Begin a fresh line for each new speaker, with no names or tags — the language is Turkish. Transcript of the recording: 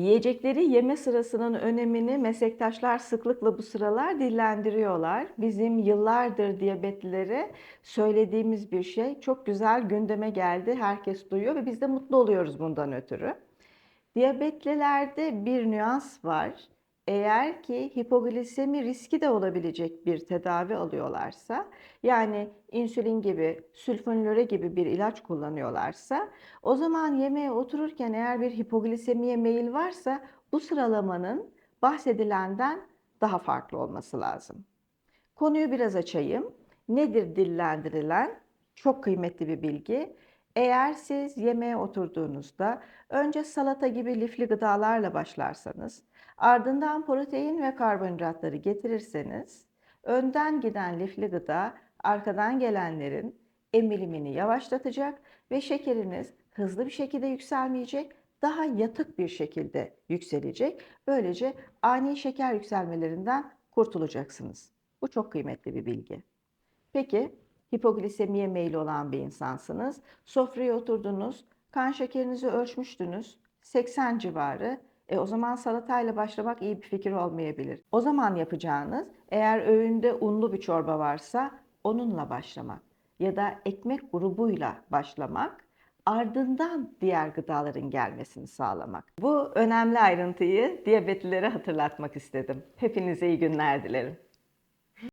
Yiyecekleri yeme sırasının önemini meslektaşlar sıklıkla bu sıralar dillendiriyorlar. Bizim yıllardır diyabetlilere söylediğimiz bir şey çok güzel gündeme geldi. Herkes duyuyor ve biz de mutlu oluyoruz bundan ötürü. Diyabetlilerde bir nüans var. Eğer ki hipoglisemi riski de olabilecek bir tedavi alıyorlarsa, yani insülin gibi, sülfonilöre gibi bir ilaç kullanıyorlarsa, o zaman yemeğe otururken eğer bir hipoglisemiye meyil varsa bu sıralamanın bahsedilenden daha farklı olması lazım. Konuyu biraz açayım. Nedir dillendirilen? Çok kıymetli bir bilgi. Eğer siz yemeğe oturduğunuzda önce salata gibi lifli gıdalarla başlarsanız, ardından protein ve karbonhidratları getirirseniz, önden giden lifli gıda arkadan gelenlerin emilimini yavaşlatacak ve şekeriniz hızlı bir şekilde yükselmeyecek, daha yatık bir şekilde yükselecek. Böylece ani şeker yükselmelerinden kurtulacaksınız. Bu çok kıymetli bir bilgi. Peki hipoglisemiye meyil olan bir insansınız. Sofraya oturdunuz, kan şekerinizi ölçmüştünüz. 80 civarı. E o zaman salatayla başlamak iyi bir fikir olmayabilir. O zaman yapacağınız eğer öğünde unlu bir çorba varsa onunla başlamak ya da ekmek grubuyla başlamak ardından diğer gıdaların gelmesini sağlamak. Bu önemli ayrıntıyı diyabetlilere hatırlatmak istedim. Hepinize iyi günler dilerim.